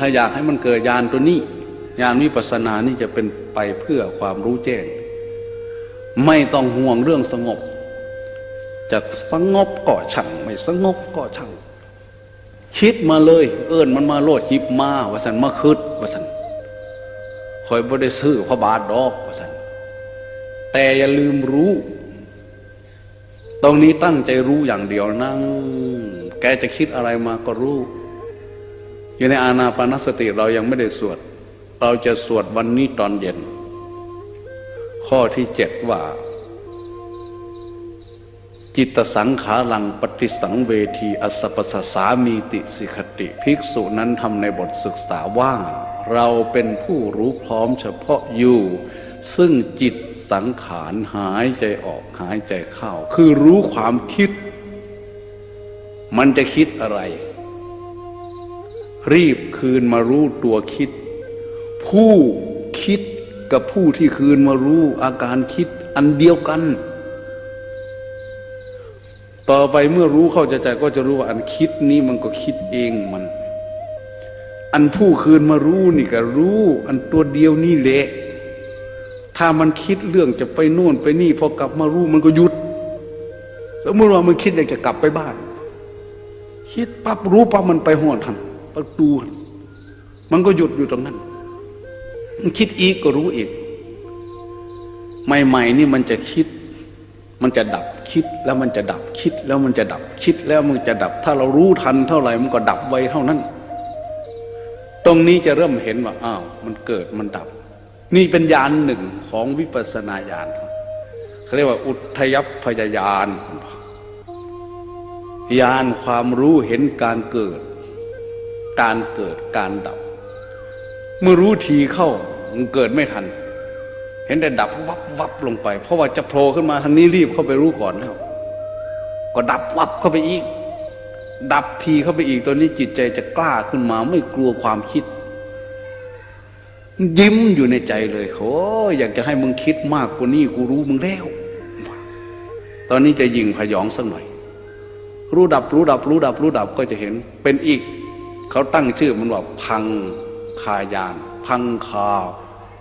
ถ้าอยากให้มันเกิดญาณตัวนี้ญาณวิปัสสนานี่จะเป็นไปเพื่อความรู้แจ้ง ไม่ต้องห่วงเรื่องสงบ จะสงบก็ช่างไม่สงบก็ช่างคิดมาเลย เอิ้นมันมาโลดจิบมาว่าสันมาคืดว่าสันคอยบ่ได้ซื้อพระบาทดอกว่าสันแต่อย่าลืมรู้ ตรงนี้ตั้งใจรู้อย่างเดียวนั่ง แกจะคิดอะไรมาก็รู้ อยู่ในอาณาปานสติเรายังไม่ได้สวด เราจะสวดวันนี้ตอนเย็น ข้อที่เจ็ดว่า จิตสังขารังปฏิสังเวทีอสปสสามีติสิกติ ภิกษุนั้นทำในบทศึกษาว่า เราเป็นผู้รู้พร้อมเฉพาะอยู่ ซึ่งจิตสังขารหายใจออกหายใจเข้า คือรู้ความคิด มันจะคิดอะไร รีบคืนมารู้ตัวคิด ผู้คิดกับผู้ที่คืนมารู้อาการคิดอันเดียวกัน ต่อไปเมื่อรู้เข้าใจใจก็จะรู้ว่าอันคิดนี้มันก็คิดเองมัน อันผู้คืนมารู้นี่ก็รู้ อันตัวเดียวนี่แหละถ้ามันคิดเรื่องจะไปโน่นไปนี่พอกลับมารู้มันก็หยุดสมมติว่ามันคิดอยากจะกลับไปบ้าน คิดปั๊บรู้ปั๊บมันไปหัวทัน ประตู มันก็หยุดอยู่ตรงนั้น มันคิดอีกก็รู้อีก ใหม่ๆนี่มันจะคิด มันจะดับคิดแล้วมันจะดับคิด แล้วมันจะดับคิดแล้วมันจะดับ ถ้าเรารู้ทันเท่าไหร่มันก็ดับไวเท่านั้น ตรงนี้จะเริ่มเห็นว่าอ้าวมันเกิดมันดับ นี่เป็นญาณหนึ่งของวิปัสสนาญาณเขาเรียกว่าอุทยพยญาณญาณความรู้เห็นการเกิด การเกิดการดับ เมื่อรู้ทีเข้ามันเกิดไม่ทัน เห็นแต่ดับวับวับลงไป เพราะว่าจะโผล่ขึ้นมาทางนี้รีบเข้าไปรู้ก่อนแล้วก็ดับวับเข้าไปอีก ดับทีเข้าไปอีกตัวนี้จิตใจจะกล้าขึ้นมาไม่กลัวความคิด ยิ้มอยู่ในใจเลยโอ้อยากจะให้มึงคิดมากกว่านี้กูรู้มึงแล้ว ตอนนี้จะยิงพยองสักหน่อยรู้ดับรู้ดับรู้ดับรู้ดับก็จะเห็นเป็นอีก เขาตั้งชื่อมันว่าพังคายาน พังคา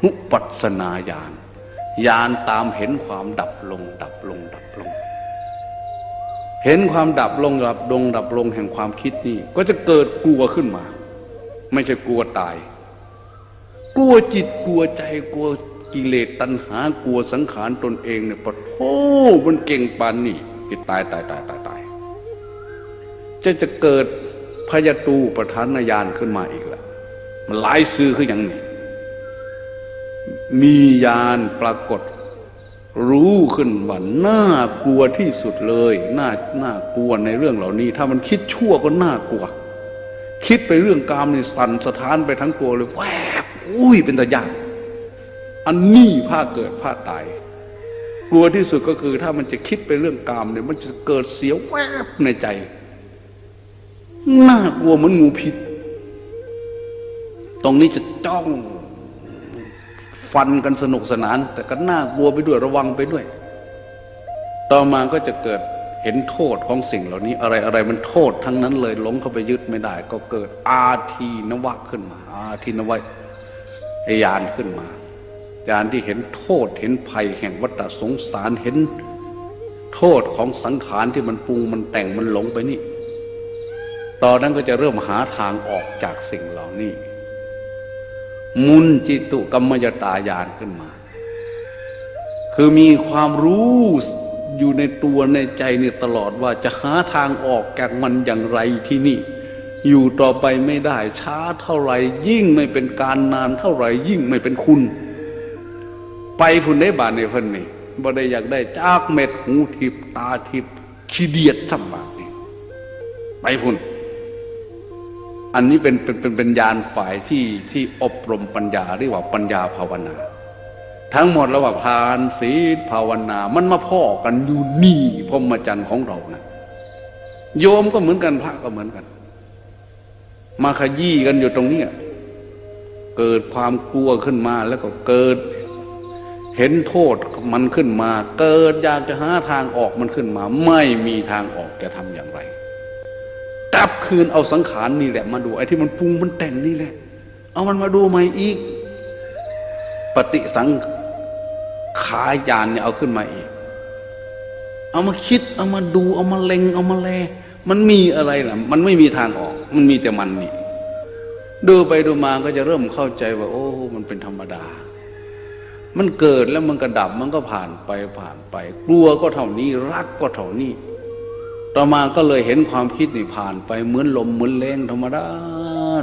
นุปัสนาญาณญาณตามเห็นความดับลง ดับลง ดับลง เห็นความดับลงดับลงดับลงแห่งความคิดนี่ ก็จะเกิดกลัวขึ้นมา ไม่ใช่กลัวตาย กลัวจิตกลัวใจกลัวกิเลสตัณหากลัวสังขารตนเองเนี่ยปะโธมันเก่งปานนี่กิตายตายตายตายตายจะจะเกิด พยาตูประธานญาณขึ้นมาอีกละมันหลายซื้อคืออย่างนี้ มีญาณปรากฏ รู้ขึ้นว่าน่ากลัวที่สุดเลยน่าน่ากลัวในเรื่องเหล่านี้ ถ้ามันคิดชั่วก็น่ากลัว คิดไปเรื่องกามนี่สั่นสะท้านไปทั้งตัวเลยแวบอุ้ยเป็นตะยานอันนี้ผ้าเกิดผ้าตาย กลัวที่สุดก็คือถ้ามันจะคิดไปเรื่องกามเนี่ยมันจะเกิดเสียวแวบในใจ น่ากลัวเหมือนงูพิษ ตรงนี้จะจ้องฟันกันสนุกสนาน แต่ก็น่ากลัวไปด้วยระวังไปด้วย ต่อมาก็จะเกิดเห็นโทษของสิ่งเหล่านี้ อะไรอะไรมันโทษทั้งนั้นเลยหลงเข้าไปยึดไม่ได้ ก็เกิดอาทีนวะขึ้นมา อาทีนวะยานขึ้นมายานที่เห็นโทษเห็นภัยแห่งวัฏสงสารเห็นโทษของสังขารที่มันปรุงมันแต่งมันหลงไปนี่ ตอนนั้นก็จะเริ่มหาทางออกจากสิ่งเหล่านี้ มุนจิตุกรรมยตายานขึ้นมา คือมีความรู้อยู่ในตัวในใจนี่ตลอดว่าจะหาทางออกจากมันอย่างไรที่นี่ อยู่ต่อไปไม่ได้ ช้าเท่าไหร่ยิ่งไม่เป็นการนานเท่าไหร่ยิ่งไม่เป็นคุณ ไปพุ่นได้บานในเพิ่นนี่บ่ได้อยากได้จากเม็ดหูทิพตาทิพขี้เดียดสับบาทนี่ไปพุ่น อันนี้เป็นเป็นเป็นเป็นญาณฝ่ายที่ที่อบรมปัญญาเรียกว่าปัญญาภาวนา ทั้งหมดระหว่างทานศีลภาวนา มันมาพ่อกันอยู่นี่พรมจรรย์ของเรานะโยมก็เหมือนกันพระก็เหมือนกัน มาขยี้กันอยู่ตรงเนี้เกิดความกลัวขึ้นมาแล้วก็เกิด เห็นโทษมันขึ้นมา เกิดอยากจะหาทางออกมันขึ้นมา ไม่มีทางออกจะทำอย่างไร กลับคืนเอาสังขารนี่แหละมาดูไอ้ที่มันปรุงมันแต่งนี่แหละ เอามันมาดูใหม่อีก ปฏิสังขายานเนี่ยเอาขึ้นมาอีก เอามาคิด เอามาดู เอามาเล็ง เอามาแล มันมีอะไรล่ะ มันไม่มีทางออก มันมีแต่มันนี่ดูไปดูมาก็จะเริ่มเข้าใจว่า โอ้ มันเป็นธรรมดา มันเกิดแล้วมันก็ดับมันก็ผ่านไปผ่านไป กลัวก็เท่านี้ รักก็เท่านี้ ต่อมาก็เลยเห็นความคิดนี่ผ่านไปเหมือนลมเหมือนแรงธรรมดา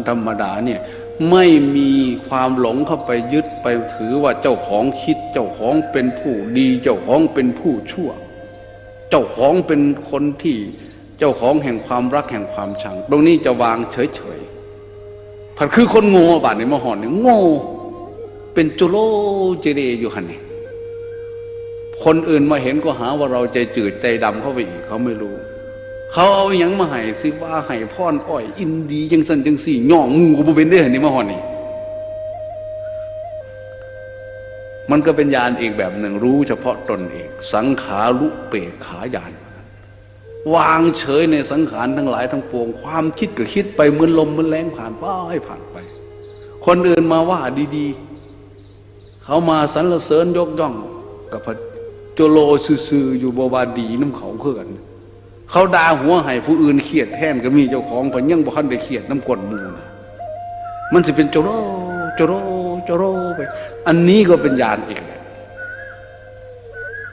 ธรรมดาเนี่ยไม่มีความหลงเข้าไปยึดไปถือว่าเจ้าของคิด เจ้าของเป็นผู้ดี เจ้าของเป็นผู้ชั่ว เจ้าของเป็นคนที่เจ้าของแห่งความรักแห่งความชัง ตรงนี้จะวางเฉยๆผัดคือคนโง่บาดในมหอนเนี่ยโง่ เป็นจุโลเจเรอยู่หันนี่คนอื่นมาเห็นก็หาว่าเราใจจืดใจดำเข้าไปอีกเขาไม่รู้ เขาเอาอย่างมาให้สิว่าให้พ่อนอ้อย อินดีจังสันจังสี่ย่องงูก็บ่เป็นได้อนี่มาหอนนี่มันก็เป็นญาณอีกแบบหนึ่งรู้เฉพาะตนเอง สังขารุเปกขายานวางเฉยในสังขารทั้งหลายทั้งปวง ความคิดก็คิดไปเหมือนลมเหมือนแรงผ่านไปผ่านไป คนอื่นมาว่าดีๆ เขามาสรรเสริญยกย่อง กับพระโจโลซื่อๆอยู่บวาดีน้ำเขาเพื่อน เขาด่าหัวให้ผู้อื่นเครียดแทนก็มีเจ้าของพนยังบ่คันได้เครียดน้ำกลมูนะมันจะเป็นโจโรโจโรโจโรไป อันนี้ก็เป็นญาณอีกแหละ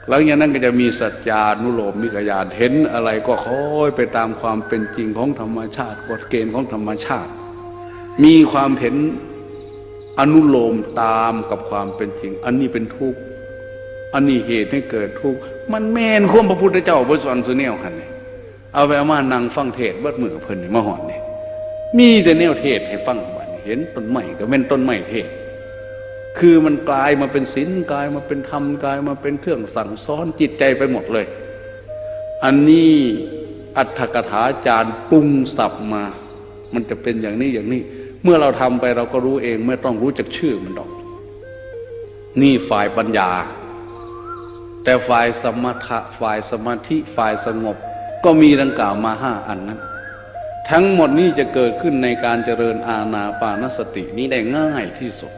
หลังจากนั้นก็จะมีสัจจานุโลมมิกญาณเห็นอะไรก็ค่อยไปตามความเป็นจริงของธรรมชาติกฎเกณฑ์ของธรรมชาติ มีความเห็นอนุโลมตามกับความเป็นจริง อันนี้เป็นทุกข์อันนี้เหตุให้เกิดทุกข์มันแม่นควมพระพุทธเจ้าบนสอนสุเนวหันนี่ เอาไปเอามานั่งฟังเทศเบิดมือเพิ่นนี่มาหอนเนี่ยมีแต่แนวเทศให้ฟังบันเห็นต้นไม้ก็เป็นต้นไม้เทศ คือมันกลายมาเป็นศีลกลายมาเป็นธรรมกลายมาเป็นเครื่องสั่งสอนจิตใจไปหมดเลย อันนี้อัตถกถาจารย์ปรุงสับมา มันจะเป็นอย่างนี้อย่างนี้ เมื่อเราทำไปเราก็รู้เองไม่ต้องรู้จักชื่อมันดอก นี่ฝ่ายปัญญา แต่ฝ่ายสมถะฝ่ายสมาธิฝ่ายสงบ ก็มีดังกล่าวมาห้าอันนั้น ทั้งหมดนี้จะเกิดขึ้นในการเจริญอาณาปานสตินี้ได้ง่ายที่สุด